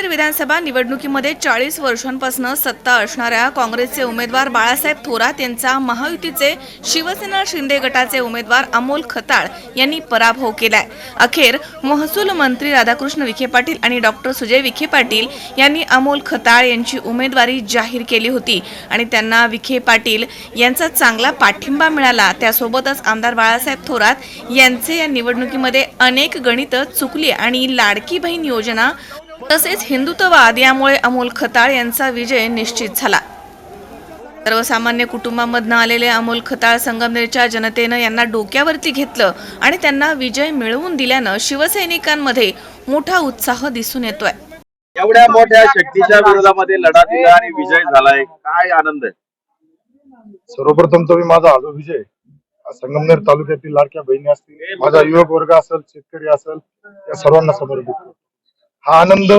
संगमनेर विधानसभा निवडणुकीमध्ये चाळीस वर्षांपासून सत्ता असणाऱ्या काँग्रेसचे उमेदवार बाळासाहेब थोरात यांचा महायुतीचे शिवसेना शिंदे गटाचे उमेदवार अमोल खताळ यांनी पराभव केलाय. अखेर महसूल मंत्री राधाकृष्ण विखे पाटील आणि डॉक्टर सुजय विखे पाटील यांनी अमोल खताळ यांची उमेदवारी जाहीर केली होती आणि त्यांना विखे पाटील यांचा चांगला पाठिंबा मिळाला. त्यासोबतच आमदार बाळासाहेब थोरात यांचे या निवडणुकीमध्ये अनेक गणितं चुकली आणि लाडकी बहीण योजना तसेच हिंदुत्ववाद यामुळे अमोल खताळ यांचा विजय निश्चित झाला. सर्वसामान्य कुटुंबामधनं आलेले अमोल खताळ संगमनेरच्या जनतेनं यांना डोक्यावरती घेतलं आणि त्यांना विजय मिळवून दिल्यानं शिवसैनिकांमध्ये मोठा उत्साह दिसून येतोय. एवढ्या मोठ्या शक्तीच्या विरोधामध्ये लढा दिला आणि विजय झालाय. काय आनंद आहे? सर्वप्रथम तर मी माझा हा जो विजय संगमनेर तालुक्यातील लाडक्या बहिणी असतील माझा युवक वर्ग असेल शेतकरी असेल या सर्वांना समर्पित. हा आनंद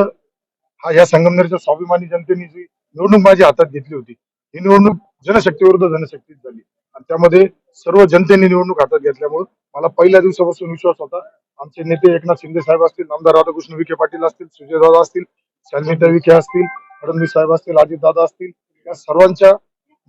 हा या संगमनेरच्या स्वाभिमानी जनतेने जी निवडणूक माझ्या हातात घेतली होती ही निवडणूक जनशक्ती विरुद्ध झाली. आणि त्यामध्ये सर्व जनतेने निवडणूक हातात घेतल्यामुळे मला पहिल्या दिवसापासून विश्वास होता. आमचे नेते एकनाथ शिंदे साहेब असतील आमदार राधाकृष्ण विखे पाटील असतील सुजयदादा असतील शालिनीता विखे असतील फडणवीस साहेब असतील अजितदादा असतील या सर्वांच्या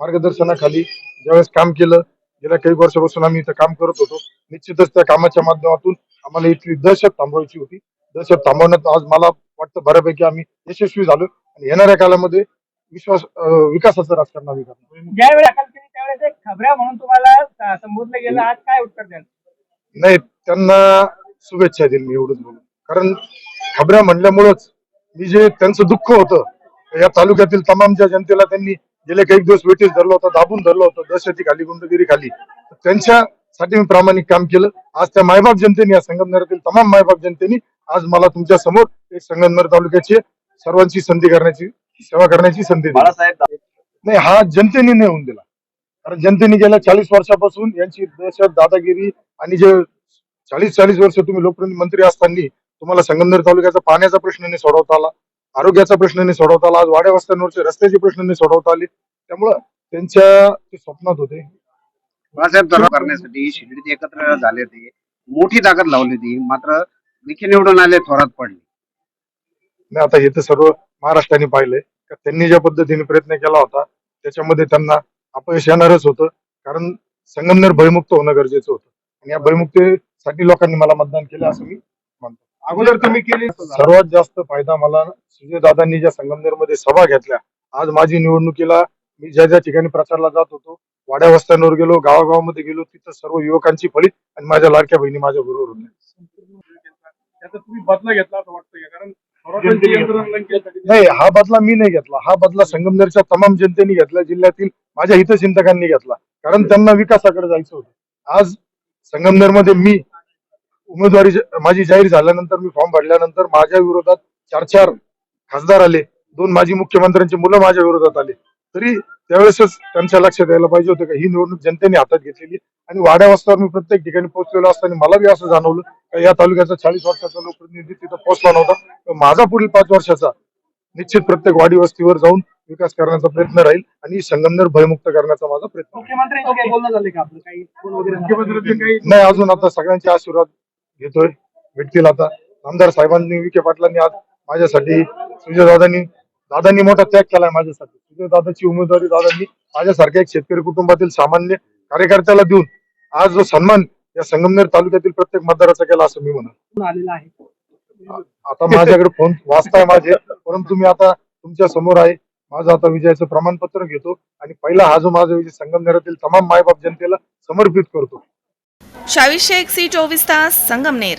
मार्गदर्शनाखाली ज्यावेळेस काम केलं गेल्या काही वर्षापासून आम्ही इथं काम करत होतो. निश्चितच त्या कामाच्या माध्यमातून आम्हाला इथली दहशत थांबवायची होती. दहशत थांबवण्यात आज मला वाटतं बऱ्यापैकी आम्ही यशस्वी झालो. आणि येणाऱ्या काळामध्ये विश्वास विकासाचं राजकारण आम्ही करणार. ज्यावेळी अकाल केली त्यावेळेस एक खबऱ्या म्हणून तुम्हाला संबोधलं गेलं. आज काय उत्तर द्याल? नाही त्यांना शुभेच्छा देईल मी एवढंच बोलून. कारण खबऱ्या म्हणल्यामुळंच मी जे त्यांचं दुःख होतं या तालुक्यातील तमाम ज्या जनतेला त्यांनी गेले काही दिवस वेटीस धरलं होतं दाबून धरलं होतं दहशती खाली गुंडगिरी खाली त्यांच्यासाठी मी प्रामाणिक काम केलं. आज त्या मायबाप जनतेने या संगमनेरातील तमाम मायबाप जनतेने आज मला तुमच्यासमोर एक संगमनेर तालुक्याची सर्वांची संधी करण्याची सेवा करण्याची संधी दिली. नाही हा जनतेने नेऊन दिला. कारण जनतेने गेल्या चाळीस वर्षापासून यांची दहशत दादागिरी आणि जे चाळीस चाळीस वर्ष तुम्ही लोकप्रतिनिधी मंत्री असताना तुम्हाला संगमनेर तालुक्याचा पाण्याचा प्रश्न नाही सोडवता आला आरोग्याचा प्रश्न नाही सोडवता आला आज वाड्या वस्त्यांवरचे रस्त्याचे प्रश्न नाही सोडवता आले. त्यामुळं त्यांच्या ते स्वप्नात होते. बाळासाहेब तराव करण्यासाठी शिर्डीत एकत्र झाले ते मोठी ताकद लावली ती मात्र विखे निवडून आले थोरात पडले. नाही आता हे तर सर्व महाराष्ट्राने पाहिलंय. का त्यांनी ज्या पद्धतीने प्रयत्न केला होता त्याच्यामध्ये त्यांना अपयश येणारच होतं. कारण संगमनेर भयमुक्त होणं गरजेचं होतं. आणि या भयमुक्तीसाठी लोकांनी मला मतदान केलं असं मी मानतो अगोदर तुम्ही केली सर्वात जास्त फायदा मला सुजय दादांनी ज्या संगमनेरमध्ये सभा घेतल्या आज माझी निवडणुकीला मी ज्या ज्या ठिकाणी प्रचारला जात होतो वाड्या वस्त्यांवर गेलो गावागावामध्ये गेलो तिथं सर्व युवकांची फळी आणि माझ्या लाडक्या बहिणी माझ्या बरोबर. नाही हा बदला मी नाही घेतला. हा बदला संगमनेरच्या तमाम जनतेने घेतला जिल्ह्यातील माझ्या हितचिंतकांनी घेतला. कारण त्यांना विकासाकडे जायचं होतं. आज संगमनेरमध्ये मी उमेदवारी माझी जाहीर झाल्यानंतर मी फॉर्म भरल्यानंतर माझ्या विरोधात चार चार खासदार आले. दोन माजी मुख्यमंत्र्यांची मुलं माझ्या विरोधात आले. तरी त्यावेळेसच त्यांच्या लक्षात यायला पाहिजे होतं का ही निवडणूक जनतेने हातात घेतलेली आणि वाड्या वाजतावर मी प्रत्येक ठिकाणी पोहोचलेलो असताना मला बी असं जाणवलं का या तालुक्याचा चाळीस वर्षाचा लोकप्रतिनिधी तिथं पोहोचला नव्हता तर माझा पुढील पाच वर्षाचा निश्चित प्रत्येक वाडी वस्तीवर जाऊन विकास करण्याचा प्रयत्न राहील आणि संगमनेर भयमुक्त करण्याचा माझा प्रयत्न राहील. मुख्यमंत्र्यांशी काही बोलणं झाले का आपलं काही फोन वगैरे झाला? नाही अजून आता सगळ्यांचे आशीर्वाद घेतोय भेटतील आता आमदार साहेबांनी विखे पाटलांनी आज माझ्यासाठी सुजय दादांनी मोठा त्याग केलाय माझ्यासाठी. सुजय दादाची उमेदवारी दादांनी माझ्यासारख्या एक शेतकरी कुटुंबातील सामान्य कार्यकर्त्याला देऊन आज जो सन्मान या संगमनेर तालुक्यातील प्रत्येक मतदाराचा केला असं मी म्हणा फोन आलेला आहे. आता माझ्याकडे फोन वाचताय माझे परंतु मी आता तुमच्यासमोर आहे. माझं आता विजयाचं प्रमाणपत्र घेतो आणि पहिला हा जो माझा विजय संगमनेरातील तमाम मायबाप जनतेला समर्पित करतो. शावीसशे एक सी चोवीस तास संगमनेर.